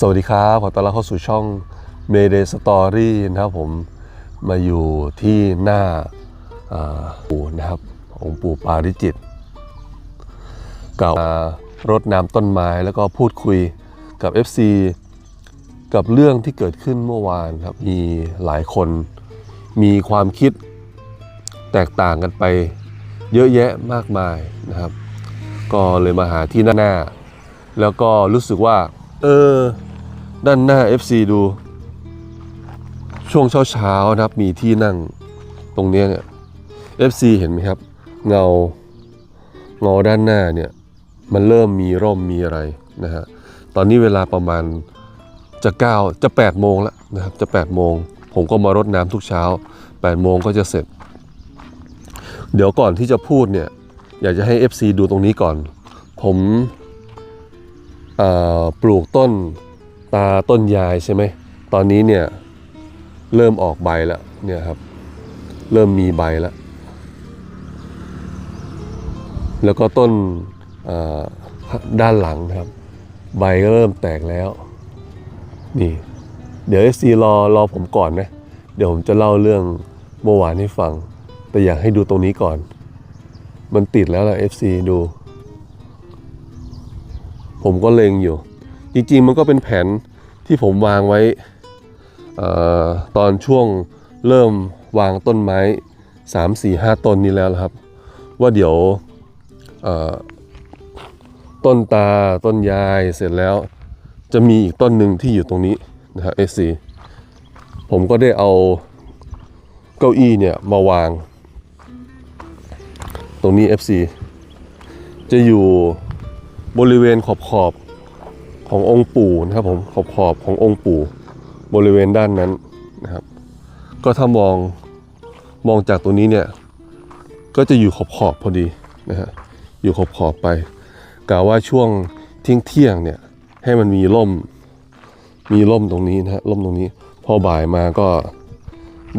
สวัสดีครับขอต้อนรับเข้าสู่ช่อง Mayday Story นะครับผมมาอยู่ที่หน้าปู่นะครับองค์ปู่ปาริจิตเก่ารดน้ำต้นไม้แล้วก็พูดคุยกับ FC กับเรื่องที่เกิดขึ้นเมื่อวานครับมีหลายคนมีความคิดแตกต่างกันไปเยอะแยะมากมายนะครับ ก็เลยมาหาที่หน้าหน้าแล้วก็รู้สึกว่า เออ ด้านหน้า FC ดู ช่วงเช้าเช้าๆนะครับ มีที่นั่งตรงนี้เนี่ย FC เห็นไหมครับ เงาเงาด้านหน้าเนี่ย มันเริ่มมีร่มมีอะไรนะฮะตอนนี้เวลาประมาณจะ9จะ8โมงแล้วนะครับ จะ8โมงผมก็มารดน้ำทุกเช้า8โมงก็จะเสร็จ เดี๋ยวก่อนที่จะพูดเนี่ย อยากจะให้ FC ดูตรงนี้ก่อน ผมปลูกต้น ตาต้นยายใช่ไหมตอนนี้เนี่ยเริ่มออกใบแล้วเนี่ยครับ เริ่มมีใบแล้ว แล้วก็ต้นด้านหลังครับ ใบก็เริ่มแตกแล้ว นี่ เดี๋ยว FC รอรอผมก่อนนะ เดี๋ยวผมจะเล่าเรื่องเมื่อวานให้ฟัง แต่อยากให้ดูตรงนี้ก่อน มันติดแล้วล่ะ FC ดู ผมก็เล็งอยู่ จริงๆมันก็เป็นแผนที่ผมวางไว้อตอนช่วงเริ่มวางต้นไม้ 3 4 5 ต้นนี้แล้วครับ ว่าเดี๋ยวต้นตาต้นยายเสร็จแล้ว จะมีอีกต้นหนึ่งที่อยู่ตรงนี้นะครับ FC ผมก็ได้เอาเก้าอี้เนี่ยมาวาง ตรงนี้ FC จะอยู่บริเวณขอบขอบ ขององค์ปู่นะครับผมขอบขอบขององค์ปู่บริเวณด้านนั้นนะครับ ก็ถ้ามองมองจากตรงนี้เนี่ย ก็จะอยู่ขอบขอบพอดีนะฮะอยู่ขอบขอบไปกะว่าช่วงเที่ยงเที่ยงเนี่ยให้มันมีร่มมีร่มตรงนี้นะฮะร่มตรงนี้ พอบ่ายมาก็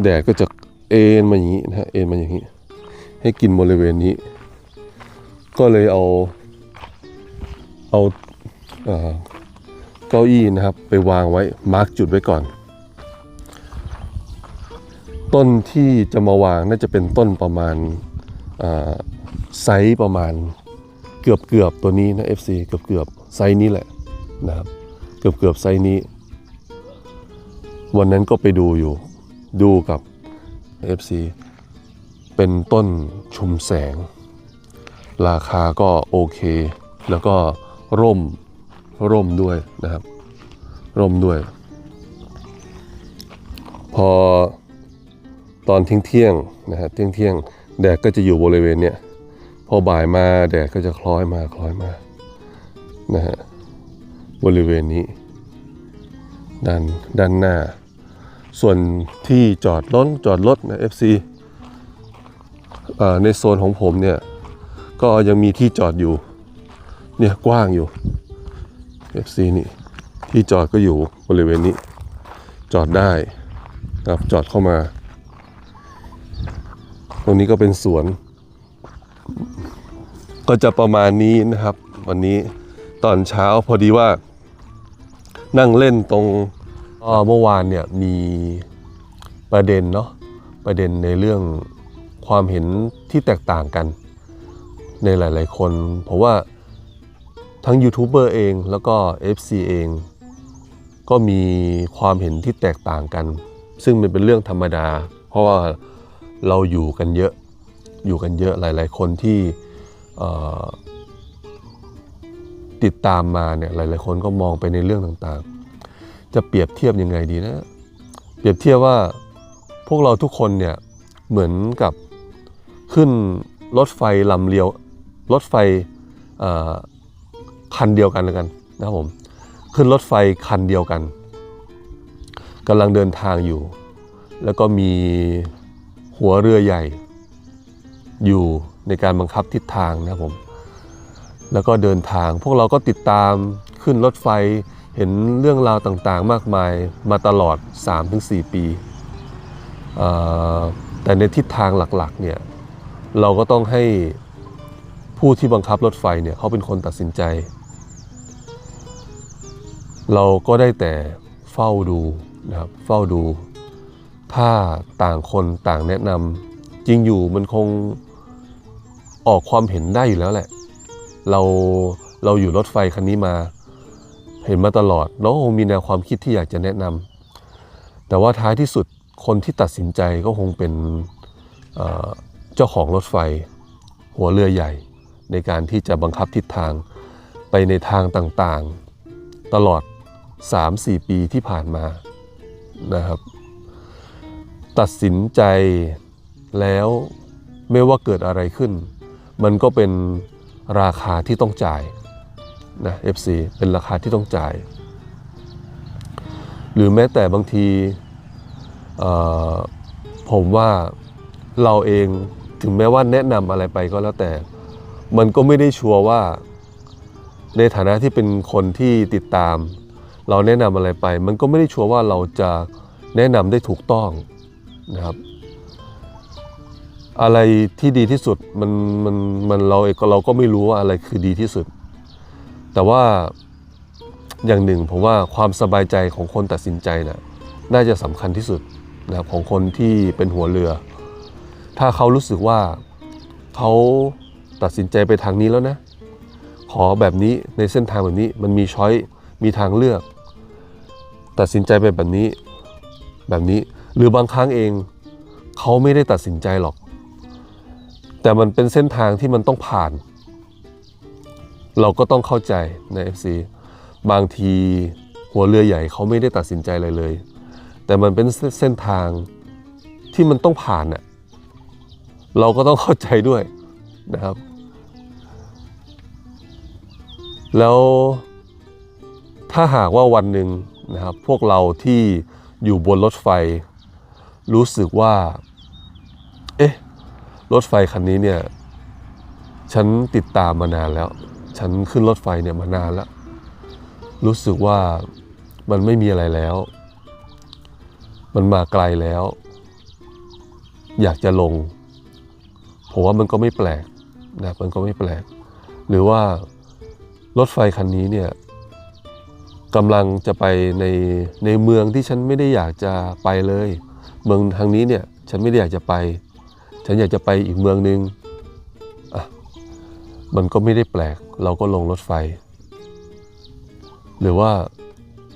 แดดก็จะเอ็นมาอย่างนี้นะฮะเอ็นมาอย่างนี้ ให้กินบริเวณนี้ ก็เลยเอาเอา เก้าอี้นะครับ ไปวางไว้มาร์กจุดไว้ก่อน ต้นที่จะมาวางน่าจะเป็นต้นประมาณไซส์ประมาณเกือบเกือบตัวนี้นะ FC เกือบเกือบไซส์นี้แหละนะครับ เกือบเกือบไซส์นี้ วันนั้นก็ไปดูอยู่ ดูกับ FC เป็นต้นชุมแสง ราคาก็โอเค แล้วก็ร่ม ร่มด้วยนะครับ ร่มด้วย พอตอนเที่ยงเที่ยงนะฮะเที่ยงเที่ยงแดดก็จะอยู่บริเวณเนี้ยพอบ่ายมาแดดก็จะคล้อยมาคล้อยมานะฮะบริเวณนี้ด้านด้านหน้า ส่วนที่จอดรถจอดรถนะ FC เอ่อในโซนของผมเนี่ยก็ยังมีที่จอดอยู่เนี่ยกว้างอยู่ FC นี่ที่จอดก็อยู่บริเวณนี้ จอดได้ครับจอดเข้ามา ตรงนี้ก็เป็นสวน ก็จะประมาณนี้นะครับ วันนี้ตอนเช้าพอดีว่า นั่งเล่นตรงเมื่อวานเนี่ยมีประเด็นเนาะประเด็นในเรื่องความเห็นที่แตกต่างกันในหลาย ๆ คน เพราะว่า ทั้งยูทูบเบอร์เองแล้วก็ FC เอง ก็มีความเห็นที่แตกต่างกัน ซึ่งมันเป็นเรื่องธรรมดา เพราะว่าเราอยู่กันเยอะอยู่กันเยอะหลาย ๆ คนที่ติดตามมาเนี่ยหลาย ๆ คนก็มองไปในเรื่องต่างๆ จะเปรียบเทียบยังไงดีนะ เปรียบเทียบว่าพวกเราทุกคนเนี่ยเหมือนกับขึ้นรถไฟลำเลียวรถไฟ คันเดียวกันแล้วกันนะครับผมขึ้นรถไฟคันเดียวกันกำลังเดินทางอยู่ แล้วก็มีหัวเรือใหญ่ อยู่ในการบังคับทิศทางนะครับผม แล้วก็เดินทาง พวกเราก็ติดตามขึ้นรถไฟเห็นเรื่องราวต่างๆ มากมายมาตลอด 3-4 ปีเอ่อแต่ในทิศทางหลักๆเนี่ยเราก็ต้องให้ผู้ที่บังคับรถไฟเนี่ยเขาเป็นคนตัดสินใจ เราก็ได้แต่เฝ้าดูนะครับเฝ้าดู ถ้าต่างคนต่างแนะนำจริงอยู่มันคงออกความเห็นได้อยู่แล้วแหละ เราเราอยู่รถไฟคันนี้มา เห็นมาตลอดเราก็คงมีแนวความคิดที่อยากจะแนะนำแต่ว่าท้ายที่สุดคนที่ตัดสินใจก็คงเป็นเจ้าของรถไฟ หัวเรือใหญ่ ในการที่จะบังคับทิศทางไปในทางต่างๆ ตลอด 3-4 ปีที่ผ่านมานะครับ ตัดสินใจแล้วไม่ว่าเกิดอะไรขึ้น มันก็เป็นราคาที่ต้องจ่ายนะ FC เป็นราคาที่ต้องจ่าย หรือแม้แต่บางทีผมว่าเราเองถึงแม้ว่าแนะนำอะไรไปก็แล้วแต่ มันก็ไม่ได้ชัวร์ว่าในฐานะที่เป็นคนที่ติดตาม เราแนะนำอะไรไป มันก็ไม่ได้ชัวร์ว่าเราจะแนะนำได้ถูกต้องนะครับ อะไรที่ดีที่สุดมันมันมันเราเองเราก็ไม่รู้ว่าอะไรคือดีที่สุด แต่ว่าอย่างหนึ่งผมว่าความสบายใจของคนตัดสินใจนะ่ะน่าจะสำคัญที่สุดนะครับของคนที่เป็นหัวเรือ ถ้าเขารู้สึกว่าเขาตัดสินใจไปทางนี้แล้วนะ ขอแบบนี้ในเส้นทางแบบนี้มันมีช้อยมีทางเลือก ตัดสินใจไปแบบนี้ แบบนี้ หรือบางครั้งเองเขาไม่ได้ตัดสินใจหรอก แต่มันเป็นเส้นทางที่มันต้องผ่าน เราก็ต้องเข้าใจใน FC บางทีหัวเรือใหญ่เขาไม่ได้ตัดสินใจอะไรเลย แต่มันเป็นเส้นทางที่มันต้องผ่านน่ะเราก็ต้องเข้าใจด้วยนะครับ แล้วถ้าหากว่าวันหนึ่ง นะครับพวกเราที่อยู่บนรถไฟ รู้สึกว่า เอ๊ะ รถไฟคันนี้เนี่ย ฉันติดตามมานานแล้ว ฉันขึ้นรถไฟเนี่ยมานานแล้ว รู้สึกว่ามันไม่มีอะไรแล้ว มันมาไกลแล้ว อยากจะลง ผมว่ามันก็ไม่แปลกนะมันก็ไม่แปลก หรือว่ารถไฟคันนี้เนี่ย กำลังจะไปในในเมืองที่ฉันไม่ได้อยากจะไปเลย เมืองทางนี้เนี่ยฉันไม่ได้อยากจะไป ฉันอยากจะไปอีกเมืองหนึ่งอะมันก็ไม่ได้แปลก เราก็ลงรถไฟ หรือว่า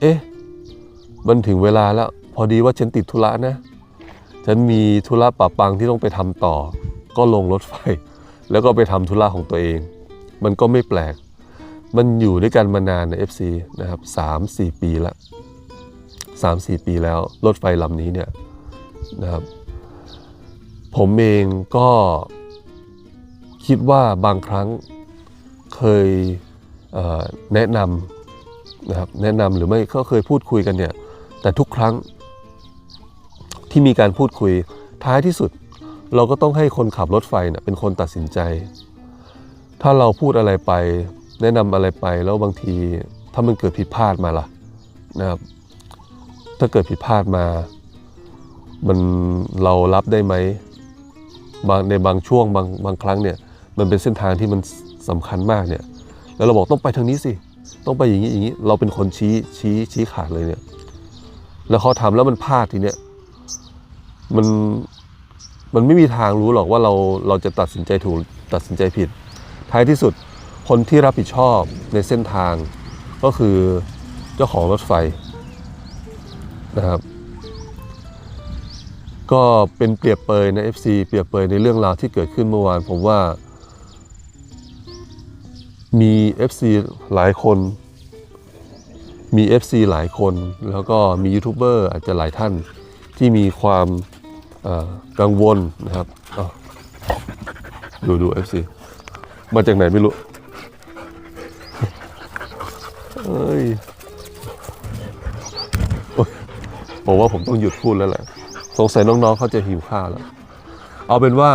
เอ๊ะ มันถึงเวลาแล้ว พอดีว่าฉันติดธุระนะ ฉันมีธุระปะปังที่ต้องไปทำต่อ ก็ลงรถไฟ แล้วก็ไปทำธุระของตัวเอง มันก็ไม่แปลก มันอยู่ด้วยกันมานานใน FC นะครับสามสี่ปีแล้วสามสี่ปีแล้วรถไฟลำนี้เนี่ยนะครับ ผมเองก็คิดว่าบางครั้งเคยเแนะนำนะครับแนะนำหรือไม่ก็เคยพูดคุยกันเนี่ย แต่ทุกครั้งที่มีการพูดคุยท้ายที่สุด เราก็ต้องให้คนขับรถไฟเนะ่ยเป็นคนตัดสินใจ ถ้าเราพูดอะไรไป แนะนำอะไรไปแล้วบางทีถ้ามันเกิดผิดพลาดมาล่ะนะครับ ถ้าเกิดผิดพลาดมา มันเรารับได้ไหมบางในบางช่วงบางบางครั้งเนี่ยมันเป็นเส้นทางที่มันสำคัญมากเนี่ย แล้วเราบอกต้องไปทางนี้สิ ต้องไปอย่างนี้อย่างนี้ เราเป็นคนชี้ชี้ชี้ขาดเลยเนี่ย แล้วเขาทำแล้วมันพลาดทีเนี้ยมันมันไม่มีทางรู้หรอกว่าเราเราจะตัดสินใจถูกตัดสินใจผิด ท้ายที่สุด คนที่รับผิดชอบในเส้นทาง ก็คือเจ้าของรถไฟนะครับ ก็เป็นเปรียบเปยใน FC เปรียบเปยในเรื่องราวที่เกิดขึ้นเมื่อวาน ผมว่า มี FC หลายคน มี FC หลายคน แล้วก็มียูทูบเบอร์อาจจะหลายท่านที่มีความกังวลนะครับดูดู FC มาจากไหนไม่รู้ เอ้ยผมว่าผมต้องหยุดพูดแล้วแหละ สงสัยน้องๆเขาจะหิวข้าวแล้ว เอาเป็นว่า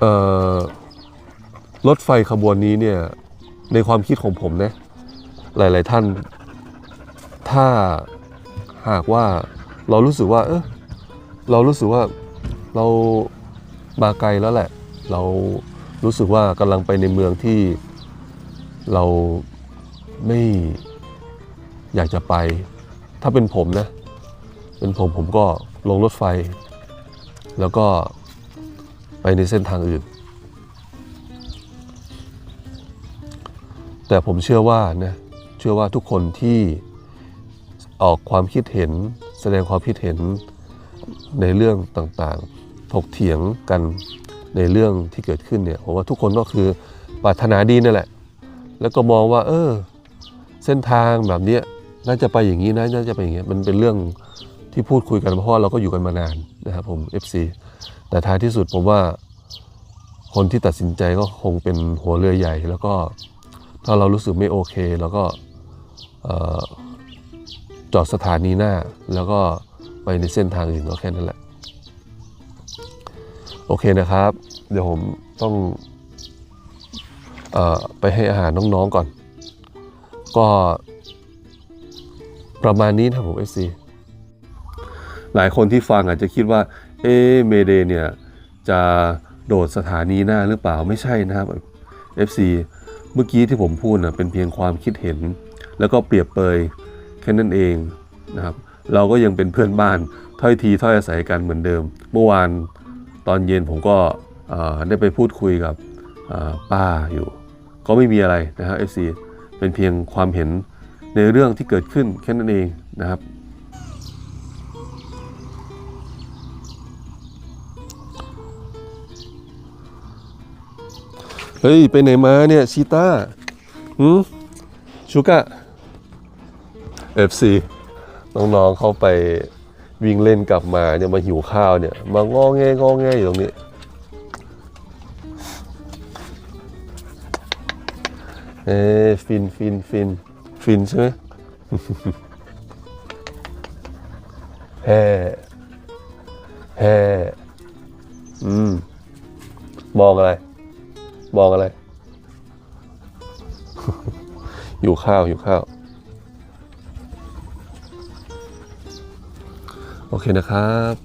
เอ่อ รถไฟขบวนนี้เนี่ย ในความคิดของผมนะ หลายๆท่าน ถ้าหากว่าเรารู้สึกว่า เออเรารู้สึกว่าเรามาไกลแล้วแหละ เรารู้สึกว่ากำลังไปในเมืองที่ เราไม่อยากจะไป ถ้าเป็นผมนะ เป็นผมผมก็ลงรถไฟ แล้วก็ไปในเส้นทางอื่น แต่ผมเชื่อว่านะเชื่อว่าทุกคนที่ออกความคิดเห็นแสดงความคิดเห็นในเรื่องต่างๆ ถกเถียงกันในเรื่องที่เกิดขึ้นเนี่ยผมว่าทุกคนก็คือปรารถนาดีนั่นแหละ แล้วก็มองว่า เออ เส้นทางแบบเนี้ยน่าจะไปอย่างนี้นะน่าจะไปอย่างเงี้ยมันเป็นเรื่องที่พูดคุยกันเพราะว่าเราก็อยู่กันมานานนะครับผม FC แต่ท้ายที่สุดผมว่าคนที่ตัดสินใจก็คงเป็นหัวเรือใหญ่ แล้วก็ถ้าเรารู้สึกไม่โอเคเราก็ออจอดสถานีหน้า แล้วก็ไปในเส้นทางอื่นก็แค่นั้นแหละ โอเคนะครับ เดี๋ยวผมต้อง ไปให้อาหารน้องๆก่อน ก็ประมาณนี้นะครับผม FC หลายคนที่ฟังอาจจะคิดว่า เอเมเดเนี่ย จะโดดสถานีหน้าหรือเปล่าไม่ใช่นะครับ FC เมื่อกี้ที่ผมพูดนะเป็นเพียงความคิดเห็น แล้วก็เปรียบเปยแค่นั้นเองนะครับ เราก็ยังเป็นเพื่อนบ้านถ้อยทีถ้อยอาศัยกันเหมือนเดิม เมื่อวานตอนเย็นผมก็ได้ไปพูดคุยกับป้าอยู่ ก็ไม่มีอะไรนะครับ FC เป็นเพียงความเห็นในเรื่องที่เกิดขึ้นแค่นั้นเองนะครับ เฮ้ย ไปไหนมาเนี่ยชีต้าหืมชูกะ FC น้องๆเขาไปวิ่งเล่นกลับมาเนี่ยมาหิวข้าวเนี่ย มางอแงงอแงอยู่ตรงนี้ เอ้ฟินฟินฟินฟินใช่ไหมแฮ่แฮ่อืมมองอะไร มองอะไร อยู่ข้าวอยู่ข้าว โอเคนะครับ